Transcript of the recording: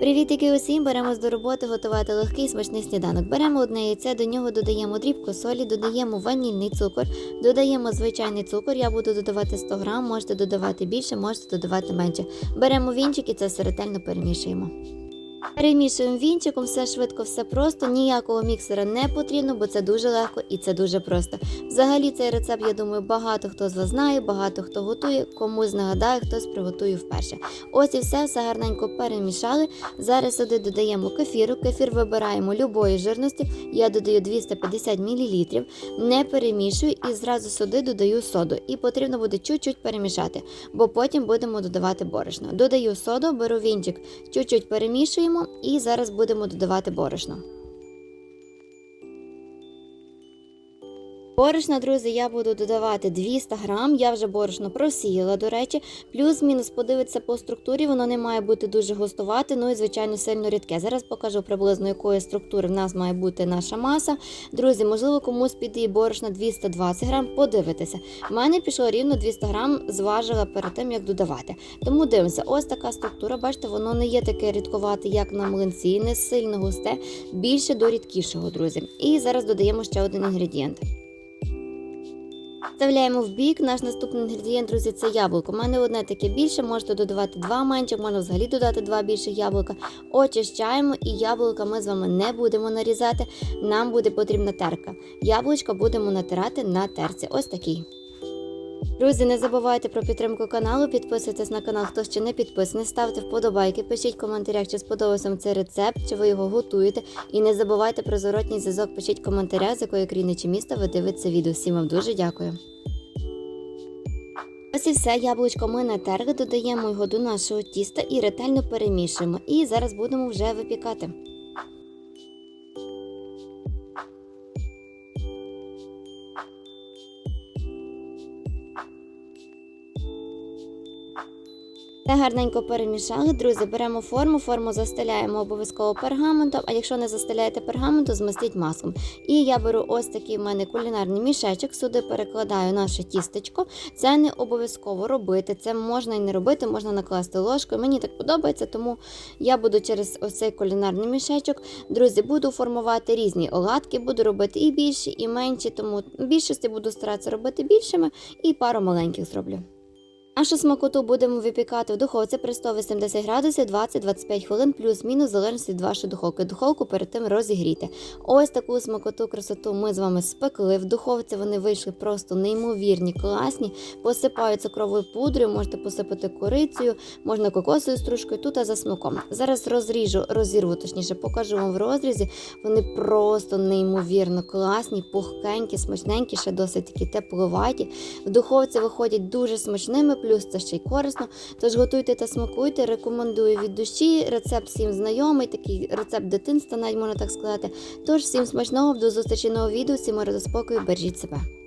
Привітики усім! Беремо до роботи готувати легкий смачний сніданок. Беремо одне яйце, до нього додаємо дрібку солі, додаємо ванільний цукор, додаємо звичайний цукор. Я буду додавати 100 грам, можете додавати більше, можете додавати менше. Беремо вінчик і це все ретельно перемішуємо. Перемішуємо вінчиком, все швидко, все просто. Ніякого міксера не потрібно, бо це дуже легко і це дуже просто. Взагалі цей рецепт, я думаю, багато хто з вас знає, багато хто готує, комусь нагадає, хтось приготує вперше. Ось і все, все гарненько перемішали. Зараз сюди додаємо кефіру. Кефір вибираємо любої жирності. Я додаю 250 мл, не перемішую і зразу сюди додаю соду. І потрібно буде чуть-чуть перемішати, бо потім будемо додавати борошно. Додаю соду, беру вінчик, чуть-чуть перемішуємо і зараз будемо додавати борошно. Борошна, друзі, я буду додавати 200 грам. Я вже борошно просіяла, до речі. Плюс-мінус подивитися по структурі, воно не має бути дуже густувати, ну і, звичайно, сильно рідке. Зараз покажу приблизно, якої структури в нас має бути наша маса. Друзі, можливо, комусь піде борошна 220 грам, подивитися. У мене пішло рівно 200 грам, зважила перед тим, як додавати. Тому дивимося, ось така структура, бачите, воно не є таке рідковате, як на млинці, не сильно густе, більше до рідкішого, друзі. І зараз додаємо ще один інгредієнт. Вставляємо в бік. Наш наступний інгредієнт, друзі, це яблуко. У мене одне таке більше, можете додавати два менше, можна взагалі додати два більше яблука. Очищаємо і яблука ми з вами не будемо нарізати. Нам буде потрібна терка. Яблучко будемо натирати на терці. Ось такий. Друзі, не забувайте про підтримку каналу, підписуйтесь на канал, хто ще не підписаний, ставте вподобайки, пишіть в коментарях, чи сподобався вам цей рецепт, чи ви його готуєте. І не забувайте про зворотній зв'язок, пишіть в коментарях, з якої країни чи міста ви дивитеся відео. Всім вам дуже дякую. Ось і все, яблучко ми натерли, додаємо його до нашого тіста і ретельно перемішуємо. І зараз будемо вже випікати. Та гарненько перемішали. Друзі, беремо форму, форму застеляємо обов'язково пергаментом, а якщо не застеляєте пергаментом, змастіть маслом. І я беру ось такий в мене кулінарний мішечок, сюди перекладаю наше тістечко. Це не обов'язково робити, це можна і не робити, можна накласти ложкою. Мені так подобається, тому я буду через ось цей кулінарний мішечок. Друзі, буду формувати різні оладки, буду робити і більші, і менші, тому більшості буду старатися робити більшими і пару маленьких зроблю. Нашу смакоту будемо випікати в духовці при 180 градусів 20-25 хвилин, плюс-мінус, в залежності від вашої духовки. Духовку перед тим розігріти. Ось таку смакоту, красоту ми з вами спекли. В духовці вони вийшли просто неймовірні, класні. Посипаю цукровою пудрою, можете посипати корицею, можна кокосовою стружкою, тут а за смаком. Зараз розріжу, розірву, точніше, покажу вам в розрізі. Вони просто неймовірно класні, пухкенькі, смачненькі, ще досить такі тепловаті. В духовці виходять дуже смачними плюс це ще й корисно. Тож готуйте та смакуйте, рекомендую від душі. Рецепт всім знайомий, такий рецепт дитинства, навіть можна так сказати. Тож всім смачного, до зустрічі нового відео, всім ради спокою, бережіть себе.